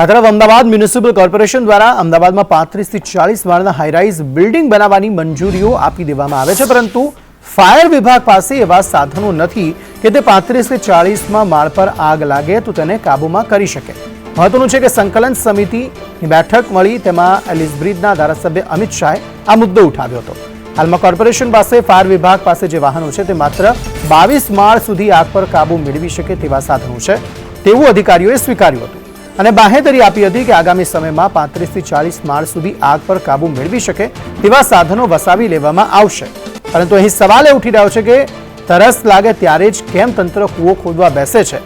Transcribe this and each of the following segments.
આ તરફ Ahmedabad municipal corporation દ્વારા અમદાવાદમાં પાંત્રીસથી ચાલીસ માળના હાઈરાઇઝ બિલ્ડિંગ બનાવવાની મંજૂરીઓ આપી દેવામાં આવે છે, પરંતુ ફાયર વિભાગ પાસે એવા સાધનો નથી કે તે પાંત્રીસથી ચાલીસમાં માળ પર આગ લાગે તો તેને કાબૂમાં કરી શકે. મહત્વનું છે કે સંકલન સમિતિની બેઠક મળી, તેમાં એલિઝબ્રિજના ધારાસભ્ય અમિત શાહે આ મુદ્દો ઉઠાવ્યો હતો. હાલમાં કોર્પોરેશન પાસે ફાયર વિભાગ પાસે જે વાહનો છે, તે માત્ર બાવીસ માળ સુધી આગ પર કાબૂ મેળવી શકે તેવા સાધનો છે. તેવું અધિકારીઓએ સ્વીકાર્યું હતું. અને બાહેધરી આપી હતી કે આગામી સમયમાં પાંત્રીસથી ચાલીસ માળ સુધી આગ પર કાબુ મેળવી શકે તેવા સાધનો વસાવી લેવામાં આવશે. પરંતુ અહીં સવાલ એ ઉઠી રહ્યો છે કે તરસ લાગે ત્યારે જ કેમ તંત્ર કૂવો ખોદવા બેસે છે?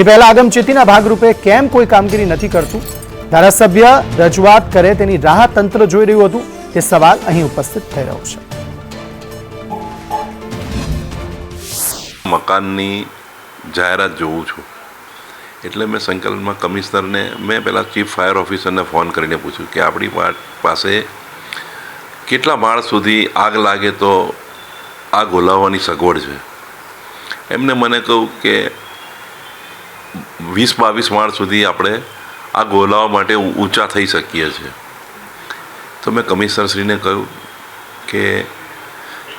એ પહેલા આગમચેતીના ભાગરૂપે કેમ કોઈ કામગીરી નથી કરતું? ધારાસભ્ય રજૂઆત કરે તેની રાહ તંત્ર જોઈ રહ્યું હતું. તે સવાલ અહીં ઉપસ્થિત થઈ રહ્યો છે. મકાનની જાહેરાત જોઉં છું. એટલે મેં સંકલનમાં કમિશનરને, મેં પહેલાં ચીફ ફાયર ઓફિસરને ફોન કરીને પૂછ્યું કે આપણી પાસે કેટલા માળ સુધી આગ લાગે તો આગ ઓલાવવાની સગવડ છે? એમને મને કહ્યું કે વીસ બાવીસ માળ સુધી આપણે આગ ઓલાવવા માટે ઊંચા થઈ શકીએ છીએ. તો મેં કમિશનરશ્રીને કહ્યું કે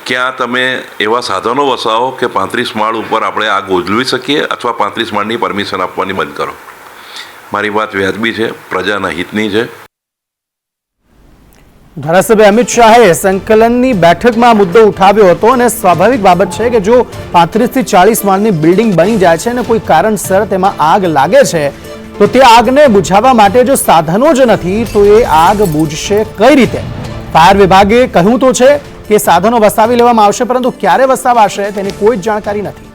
ક્યાં તમે એવા સાધનો વસાવો કે પાંત્રીસ માળ ઉપર આપણે આગ ઉજવી શકીએ અથવા પાંત્રીસ માળની પરમિશન આપવાની બંધ કરો? મારી વાત વ્યાજબી છે, પ્રજાના હિતની છે. ધારાસભ્ય અમિત શાહે સંકલનની બેઠકમાં મુદ્દો ઉઠાવ્યો હતો અને સ્વાભાવિક બાબત છે કે જો પાંત્રીસથી ચાલીસ માળની બિલ્ડિંગ બની જાય છે અને કોઈ કારણસર તેમાં આગ લાગે છે, તો તે આગને બુઝાવવા માટે જો સાધનો જ નથી, તો એ આગ બુઝશે કઈ રીતે? ફાયર વિભાગે કહ્યું તો છે કે સાધનો વસાવી લેવામાં આવશે પરંતુ ક્યારે વસાવાશે તેની કોઈ જ જાણકારી નથી.